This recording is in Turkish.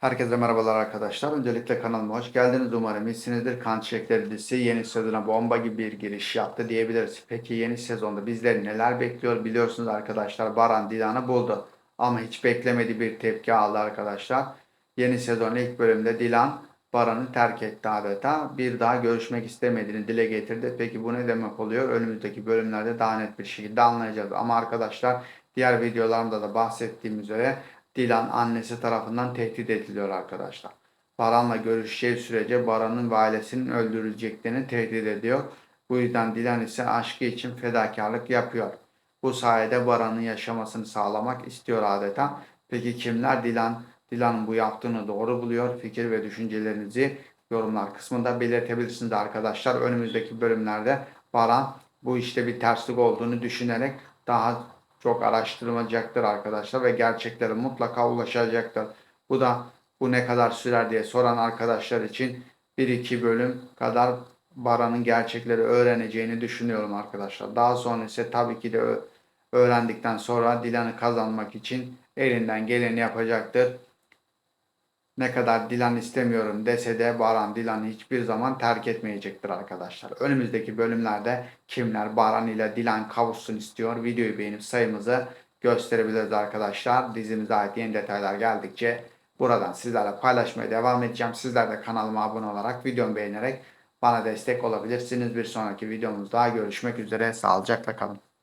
Herkese merhabalar arkadaşlar. Öncelikle kanalıma hoş geldiniz. Umarım iyisinizdir. Kan Çiçekleri dizisi yeni sezona bomba gibi bir giriş yaptı diyebiliriz. Peki yeni sezonda bizleri neler bekliyor biliyorsunuz arkadaşlar. Baran Dilan'ı buldu. Ama hiç beklemediği bir tepki aldı arkadaşlar. Yeni sezonun ilk bölümde Dilan Baran'ı terk etti adeta. Bir daha görüşmek istemediğini dile getirdi. Peki bu ne demek oluyor? Önümüzdeki bölümlerde daha net bir şekilde anlayacağız. Ama arkadaşlar diğer videolarımda da bahsettiğim üzere Dilan annesi tarafından tehdit ediliyor arkadaşlar. Baran'la görüşeceği sürece Baran'ın ve ailesinin öldürüleceklerini tehdit ediyor. Bu yüzden Dilan ise aşkı için fedakarlık yapıyor. Bu sayede Baran'ın yaşamasını sağlamak istiyor adeta. Peki kimler Dilan? Dilan'ın bu yaptığını doğru buluyor. Fikir ve düşüncelerinizi yorumlar kısmında belirtebilirsiniz arkadaşlar. Önümüzdeki bölümlerde Baran bu işte bir terslik olduğunu düşünerek daha çok araştırmayacaktır arkadaşlar ve gerçeklere mutlaka ulaşacaktır. Bu da bu ne kadar sürer diye soran arkadaşlar için 1-2 bölüm kadar Baran'ın gerçekleri öğreneceğini düşünüyorum arkadaşlar. Daha sonra ise tabii ki de öğrendikten sonra Dilan'ı kazanmak için elinden geleni yapacaktır. Ne kadar Dilan istemiyorum dese de Baran Dilan'ı hiçbir zaman terk etmeyecektir arkadaşlar. Önümüzdeki bölümlerde kimler Baran ile Dilan kavuşsun istiyor videoyu beğenip sayımızı gösterebiliriz arkadaşlar. Dizimize ait yeni detaylar geldikçe buradan sizlerle paylaşmaya devam edeceğim. Sizler de kanalıma abone olarak videomu beğenerek bana destek olabilirsiniz. Bir sonraki videomuzda görüşmek üzere. Sağlıcakla kalın.